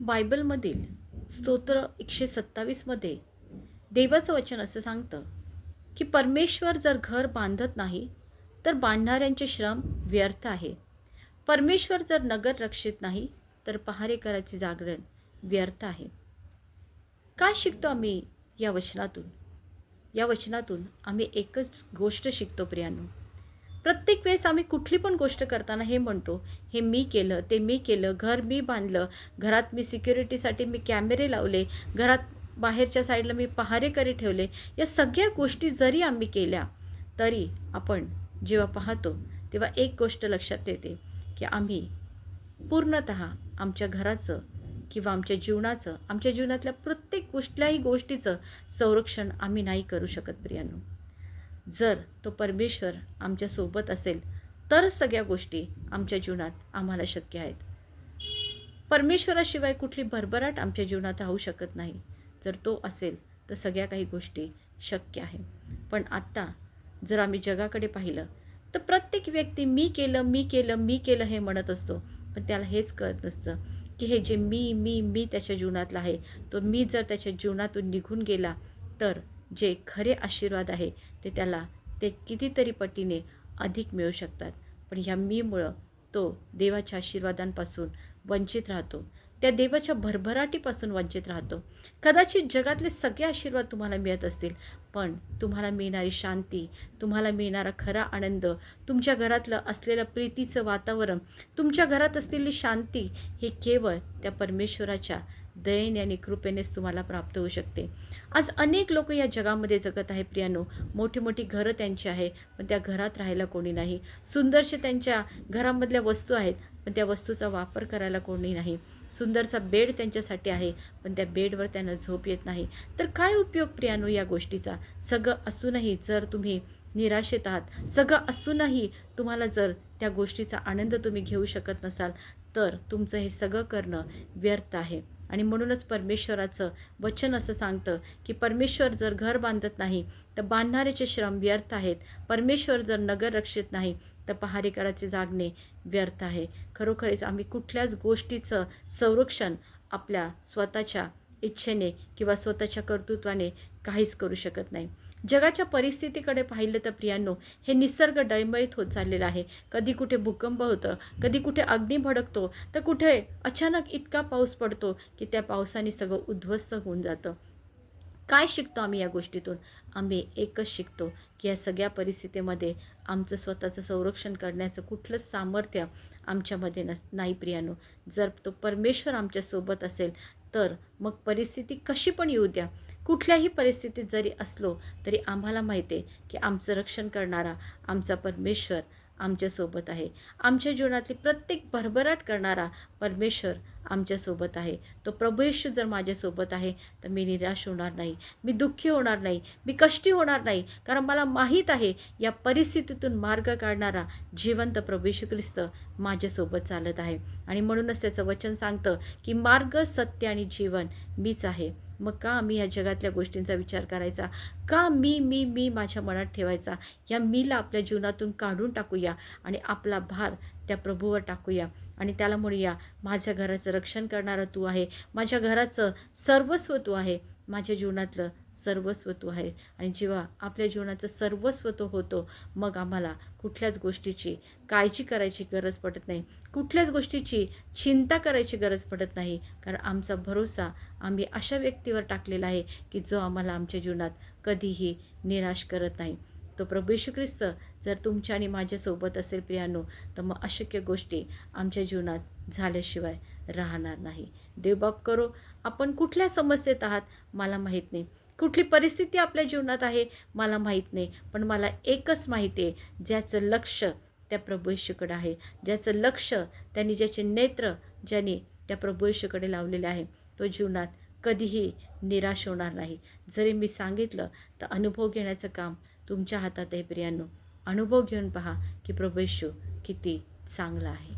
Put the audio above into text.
बायबलमधील स्तोत्र एकशे सत्तावीसमध्ये देवाचं वचन असं सांगतं की परमेश्वर जर घर बांधत नाही तर बांधणाऱ्यांचे श्रम व्यर्थ आहे. परमेश्वर जर नगर रक्षित नाही तर पहारेकराचे जागरण व्यर्थ आहे. काय शिकतो आम्ही या वचनातून? या वचनातून आम्ही एकच गोष्ट शिकतो प्रियानो. प्रत्येक वेळेस आम्ही कुठली पण गोष्ट करताना हे म्हणतो हे मी केलं ते मी केलं घर मी बांधलं घरात मी सिक्युरिटीसाठी मी कॅमेरे लावले घरात बाहेरच्या साईडला मी पहारेकरी ठेवले या सगळ्या गोष्टी जरी आम्ही केल्या तरी आपण जेव्हा पाहतो तेव्हा एक गोष्ट लक्षात येते की आम्ही पूर्णत आमच्या घराचं किंवा आमच्या जीवनाचं आमच्या जीवनातल्या प्रत्येक कुठल्याही गोष्टीचं संरक्षण आम्ही नाही करू शकत प्रियानो. जर तो परमेश्वर आमच्यासोबत असेल तर सगळ्या गोष्टी आमच्या जीवनात आम्हाला शक्य आहेत. परमेश्वराशिवाय कुठली भरभराट आमच्या जीवनात राहू शकत नाही. जर तो असेल तर सगळ्या काही गोष्टी शक्य आहे. पण आत्ता जर आम्ही जगाकडे पाहिलं तर प्रत्येक व्यक्ती मी केलं मी केलं मी केलं हे म्हणत असतो. पण त्याला हेच कळत नसतं की हे जे मी मी मी त्याच्या जीवनातलं आहे तो मी जर त्याच्या जीवनातून निघून गेला तर जे खरे आशीर्वाद आहे ते त्याला ते कितीतरी पटीने अधिक मिळू शकतात. पण ह्या मीमुळं तो देवाच्या आशीर्वादांपासून वंचित राहतो. त्या देवाच्या भरभराटीपासून वंचित राहतो. कदाचित जगातले सगळे आशीर्वाद तुम्हाला मिळत असतील पण तुम्हाला मिळणारी शांती तुम्हाला मिळणारा खरा आनंद तुमच्या घरातलं असलेलं प्रीतीचं वातावरण तुमच्या घरात असलेली शांती ही केवळ त्या परमेश्वराच्या दयेन आणि कृपेनेच तुम्हाला प्राप्त होऊ शकते. आज अनेक लोक या जगामध्ये जगत आहे प्रियानो. मोठी मोठी घरं त्यांची आहे पण त्या घरात राहायला कोणी नाही. सुंदरशे त्यांच्या घरामधल्या वस्तू आहेत पण त्या वस्तूचा वापर करायला कोणी नाही. सुंदरसा बेड त्यांच्यासाठी आहे पण त्या बेडवर त्यांना झोप येत नाही. तर काय उपयोग प्रियानो या गोष्टीचा? सगळं असूनही जर तुम्ही निराशेत आहात सगळं असूनही तुम्हाला जर त्या गोष्टीचा आनंद तुम्ही घेऊ शकत नसाल तर तुमचं हे सगळं करणं व्यर्थ आहे. आणि म्हणूनच परमेश्वराचं वचन असं सांगतं की परमेश्वर जर घर बांधत नाही तर बांधणाऱ्याचे श्रम व्यर्थ आहेत परमेश्वर जर नगर रक्षित नाही तर पहारेकराचे जागणे व्यर्थ आहे. खरोखरीच आम्ही कुठल्याच गोष्टीचं संरक्षण आपल्या स्वतःच्या इच्छेने किंवा स्वतःच्या कर्तृत्वाने काहीच करू शकत नाही. जगाच्या परिस्थितीकडे पाहिलं तर प्रियांनो हे निसर्ग डळमळीत होत चाललेलं आहे. कधी कुठे भूकंप होतं कधी कुठे अग्नी भडकतो तर कुठे अचानक इतका पाऊस पडतो की त्या पावसाने सगळं उद्ध्वस्त होऊन जातं. काय शिकतो आम्ही या गोष्टीतून? आम्ही एकच शिकतो की या सगळ्या परिस्थितीमध्ये आमचं स्वतःचं संरक्षण करण्याचं कुठलंच सामर्थ्य आमच्यामध्ये नस नाही प्रियानो. जर तो परमेश्वर आमच्यासोबत असेल तर मग परिस्थिती कशी पण येऊ द्या. कुठल्याही परिस्थितीत जरी असलो तरी आम्हाला माहिती आहे की आमचं रक्षण करणारा आमचा परमेश्वर आमच्यासोबत आहे. आमच्या जीवनातली प्रत्येक भरभराट करणारा परमेश्वर आमच्यासोबत आहे. तो प्रभू येशू जर माझ्यासोबत आहे तर मी निराश होणार नाही मी दुःखी होणार नाही मी कष्टी होणार नाही. कारण मला माहीत आहे या परिस्थितीतून मार्ग काढणारा जिवंत प्रभू येशू ख्रिस्त माझ्यासोबत चालत आहे. आणि म्हणूनच त्याचं वचन सांगतं की मार्ग सत्य आणि जीवन मीच आहे. मग का आम्ही या जगातल्या गोष्टींचा विचार करायचा? का मी मी मी माझ्या मनात ठेवायचा? या मीला आपल्या जीवनातून काढून टाकूया आणि आपला भार त्या प्रभूवर टाकूया आणि त्याला म्हणूया माझ्या घराचं रक्षण करणारा तू आहे. माझ्या घराचं सर्वस्व तू आहे. माझ्या जीवनातलं सर्वस्व तू आहे. आणि जेव्हा आपल्या जीवनाचं सर्वस्व तो होतो मग आम्हाला कुठल्याच गोष्टीची काळजी करायची गरज पडत नाही. कुठल्याच गोष्टीची चिंता करायची गरज पडत नाही. कारण आमचा भरोसा आम्ही अशा व्यक्तीवर टाकलेला आहे की जो आम्हाला आमच्या जीवनात कधीही निराश करत नाही. तो प्रभू येशू ख्रिस्त जर तुमच्या आणि माझ्यासोबत असेल प्रियानो तर मग अशक्य गोष्टी आमच्या जीवनात झाल्याशिवाय राहणार नाही. देवबाप करो आपण कुठल्या समस्येत आहात मला माहीत नाही. कुठली परिस्थिती आपल्या जीवनात आहे मला माहीत नाही. पण मला एकच माहिती आहे ज्याचं लक्ष त्या प्रभू येशूकडे आहे. ज्याचं लक्ष त्यांनी ज्याचे नेत्र ज्याने त्या प्रभू येशूकडे लावलेले आहे तो जीवनात कधीही निराश होणार नाही. जरी मी सांगितलं तर अनुभव घेण्याचं काम तुमच्या हातात आहे प्रियांनो. अनुभव घेऊन पहा की प्रभेशू किती चांगला आहे.